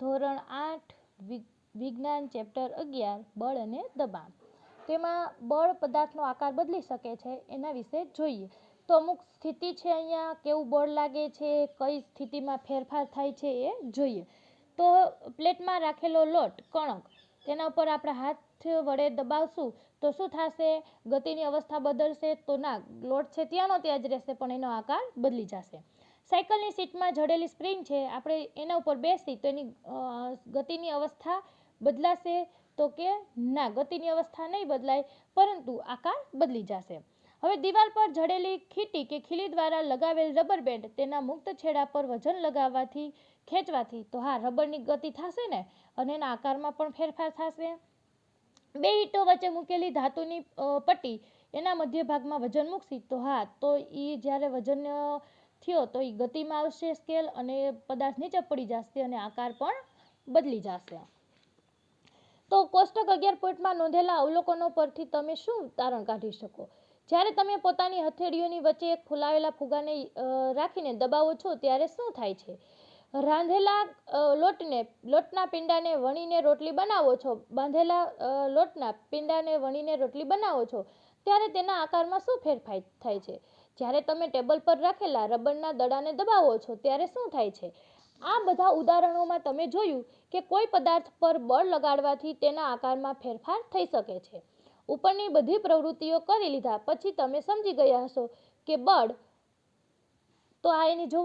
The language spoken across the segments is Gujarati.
ધોરણ આઠ વિજ્ઞાન ચેપ્ટર અગિયાર, બળ અને દબાણ. તેમાં બળ પદાર્થનો આકાર બદલી શકે છે એના વિશે જોઈએ. તો અમુક સ્થિતિ છે અહીંયા, કેવું બળ લાગે છે, કઈ સ્થિતિમાં ફેરફાર થાય છે એ જોઈએ. તો પ્લેટમાં રાખેલો લોટ, કણક, તેના ઉપર આપણે હાથ વડે દબાવશું તો શું થશે? ગતિની અવસ્થા બદલશે તો ના, લોટ છે ત્યાંનો, ત્યાં જ રહેશે, પણ એનો આકાર બદલી જશે. સાયકલની સીટમાં જડેલી સ્પ્રિંગ છે, આપણે એના ઉપર બેસી તો એની ગતિની અવસ્થા બદલાશે તો કે ના, ગતિની અવસ્થા નહીં બદલાય, પરંતુ આકાર બદલી જશે. હવે દિવાલ પર જડેલી ખીટી કે ખીલી દ્વારા લગાવેલ રબર બેન્ડ તેના મુક્ત છેડા પર વજન લગાવવાથી ખેંચવાથી, તો હા, રબરની ગતિ થશે ને, અને એના આકારમાં પણ ફેરફાર થશે. બે ઈંટો વચ્ચે મૂકેલી ધાતુની પટ્ટી એના મધ્ય ભાગમાં વજન મૂકશી, તો હા, તો એ જ્યારે વજન થયો, તો એ ગતિમાં આવશે સ્કેલ અને પદાર્થ નીચે પડી જશે અને આકાર પણ બદલી જશે. તો કોષ્ટક અગિયાર પોઈન્ટમાં નોંધેલા અવલોકનો પરથી તમે શું તારણ કાઢી શકો? જ્યારે તમે પોતાની હથેળીઓની વચ્ચે એક ફૂલાવેલા ફુગાને રાખીને દબાવો છો, ત્યારે શું થાય છે? રાંધેલા લોટને, લોટના પિંડાને વણીને રોટલી બનાવો છો, બાંધેલા લોટના પિંડાને વણીને રોટલી બનાવો છો ત્યારે તેના આકારમાં શું ફેરફાર થાય છે? જ્યારે તમે ટેબલ પર રાખેલા રબરના દડાને દબાવો છો, ત્યારે શું થાય છે? આ બધા ઉદાહરણોમાં તમે જોયું કે કોઈ પદાર્થ પર બળ લગાડવાથી તેના આકારમાં ફેરફાર થઈ શકે છે. ઉપરની બધી પ્રવૃત્તિઓ કરી લીધા પછી તમે સમજી ગયા હશો કે બળ, તો આ એની જો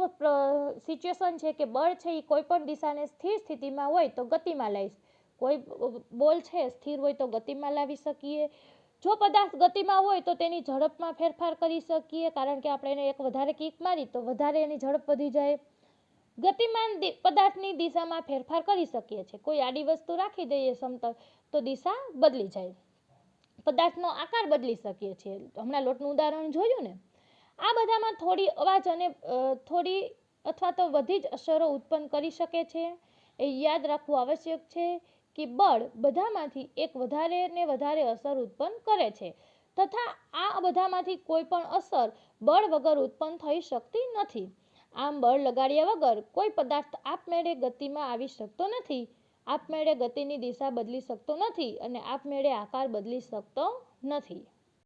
સિચ્યુએશન છે કે બળ છે એ કોઈ પણ દિશાને સ્થિર સ્થિતિમાં હોય તો ગતિમાં લાવીશ. કોઈ બોલ છે સ્થિર હોય તો ગતિમાં લાવી શકીએ. જો પદાર્થ ગતિમાં હોય તો તેની ઝડપમાં ફેરફાર કરી શકીએ, કારણ કે આપણે એને એક વધારે કિક મારી તો વધારે એની ઝડપ વધી જાય. ગતિમાન પદાર્થની દિશામાં ફેરફાર કરી શકીએ છીએ. કોઈ આડી વસ્તુ રાખી દઈએ સમતલ, તો દિશા બદલી જાય. પદાર્થનો આકાર બદલી શકીએ છીએ. હમણાં લોટનું ઉદાહરણ જોયું ને? આ બધામાં થોડી અવાજ અને થોડી અથવા તો બધી જ અસરો ઉત્પન્ન કરી શકે છે. એ યાદ રાખવું આવશ્યક છે કે બળ બધામાંથી એક વધારે ને વધારે અસર ઉત્પન્ન કરે છે. તથા આ બધામાંથી કોઈ પણ અસર બળ વગર ઉત્પન્ન થઈ શકતી નથી. આમ બળ લગાડ્યા વગર કોઈ પદાર્થ આપમેળે ગતિમાં આવી શકતો નથી. આપમેળે ગતિની દિશા બદલી શકતો નથી અને આપમેળે આકાર બદલી શકતો નથી.